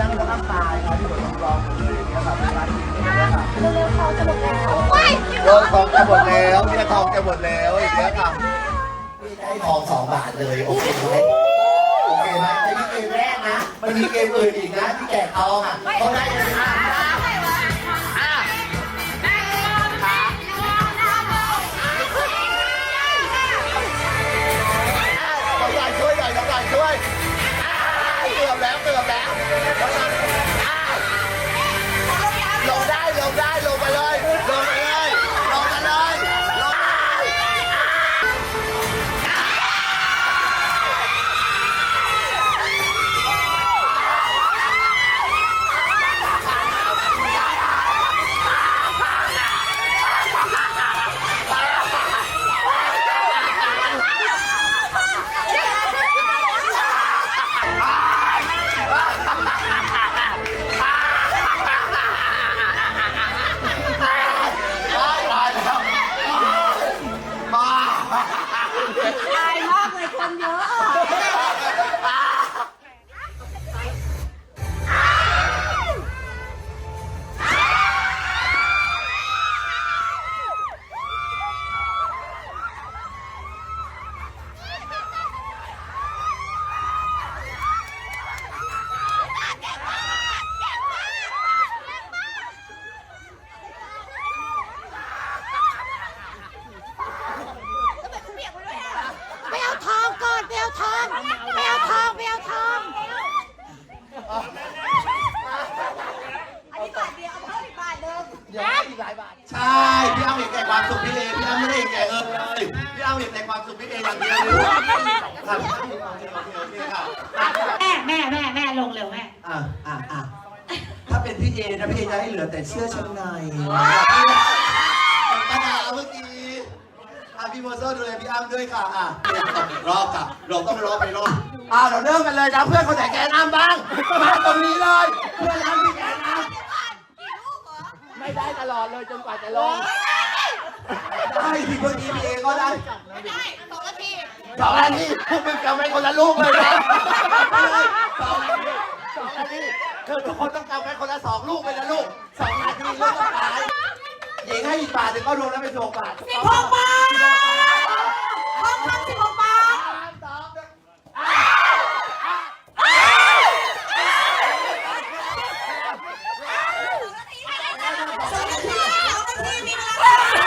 นั่งแล้วนั่งตายครับที่ผมรอผมเลยอย่างเงี้ยครับร้านกินเนี่ยครับเร็วๆเขาจะหมดแล้วโดนทองจะหมดแล้วเนี่ยทองจะหมดแล้วอย่างเงี้ยครับได้ทองสองบาทเลยโอเคไหมโอเคไหมไม่ใช่เกมแรกนะมันมีเกมอื่นอีกนะที่แจกทองอะเขาได้เลยนะ อายมากเลยคนเยอะอะ ดี๋ยวให้อีกหลายบาทใช่พี่อ้ำเห็นแก่ความสุขพี่เอพี่อ้ำไม่ได้เห็นแก่เออเลยพี่อ้ำเห็นแต่ความสุขพี่เออย่างเดียวเลยครับโอเคโอเคโอเคครับแม่แม่แม่แม่ลงเร็วแม่อะอะอะถ้าเป็นพี่เอนะพี่เอจะให้เหลือแต่เสื้อชั้นในกระดาษเมื่อกี้อะพี่โมโซดูแลพี่อ้ำด้วยค่ะอะเดี๋ยวต้องอีกรอบค่ะเราต้องรอบไปรอบอะเราเริ่มกันเลยนะเพื่อนคนไหนแกน้ำบ้างมาตรงนี้เลยเพื่อนน้ำพี่ แกน้ำไม่ได้ตลอดเลยจนกว่าจะลงได้ที่เมื่อกี้พี่เอก็ได้ได้สองนาทีสองนาทีพวกมึงกำไว้คนละลูกเลยนะสองนาทีสองนาทีคือทุกคนต้องกำไว้คนละสองลูกไปนะลูกสองนาทีลูกสุดท้ายหญิงให้อีกบาทหนึ่งก็รวมแล้วเป็นสิบหกบาทสิบหกบาททองคำสิบหกบาทสองนาทีสองนาทีมีเวลา น้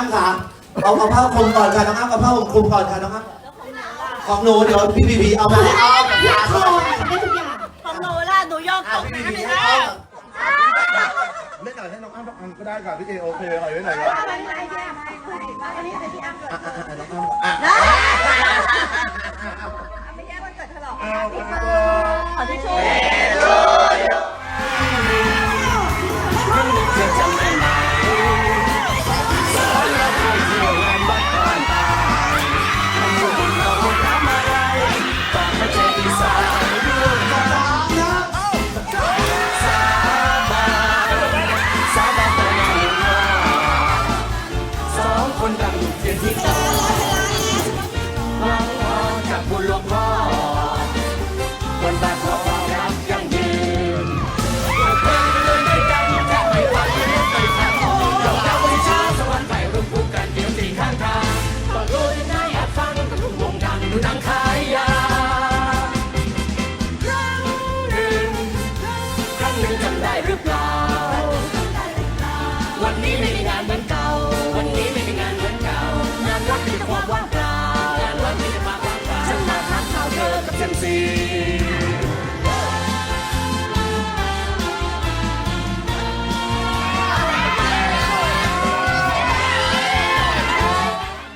องอ้ำค่ะเอาเอาผ้าคลุมก่อนค่ะน้องอ้ำเอาผ้าคลุมก่อนค่ะน้องอ้ำของหนูเดี๋ยวพี่พีพีเอามาให้อ้อมกับยาโอ้ก่อนยได้ทุกอย่างของหนูล่ะหนูยอมอะตกพี่น้ำพีแลพียให้นอ้อมเล่นหน่อยให้น้องอ้ำอันก็ได้ค่ะพี่เอโอเคหน่อยไว้หน่อยครับอันนี้ให้พี่อ้ำให้คุณอันนี้ให้พี่อ้ำเลยอะอะอะน้ นนี้ไม่มีงานเหมือนเก่า วันนี้ไม่มีงานเหมือนเก่า งานวัดมีแต่ความว่างเปล่างานวัดมีแต่ความว่างเปล่าฉันมาถามข่าวเธอกับเซมซี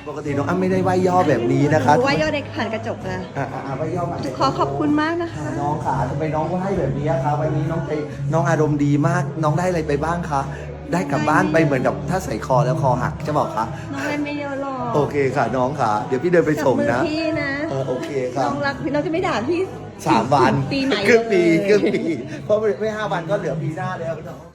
ปกติน้องอ้ำไม่ได้ไหว้ย่อแบบนี้นะคะดูว่าย่อในผ่านกระจกนะอะอะอะไหว้ย่อมาขอขอบคุณมากนะคะ น้องขาทำไมน้องไหว้แบบนี้อะคะวันนี้น้องใจน้องอารมณ์ดีมาก น้องได้อะไรไปบ้างคะ ได้กลับบ้านไปเหมือนกับถ้าใส่คอแล้วคอหักจะบอกคะน้องเล่นไม่เยอะหรอกโอเคค่ะน้องค่ะ เดี๋ยวพี่เดินไปจับส่งมือนะพี่นะเออโอเคค่ะน้องรักพี่น้องจะไม่ด่าพี่สามวันปีไหนครึ่งปีเลย ครึ่งปีเพราะไม่ห้าวันก็เหลือปีหน้าแล้วน้อง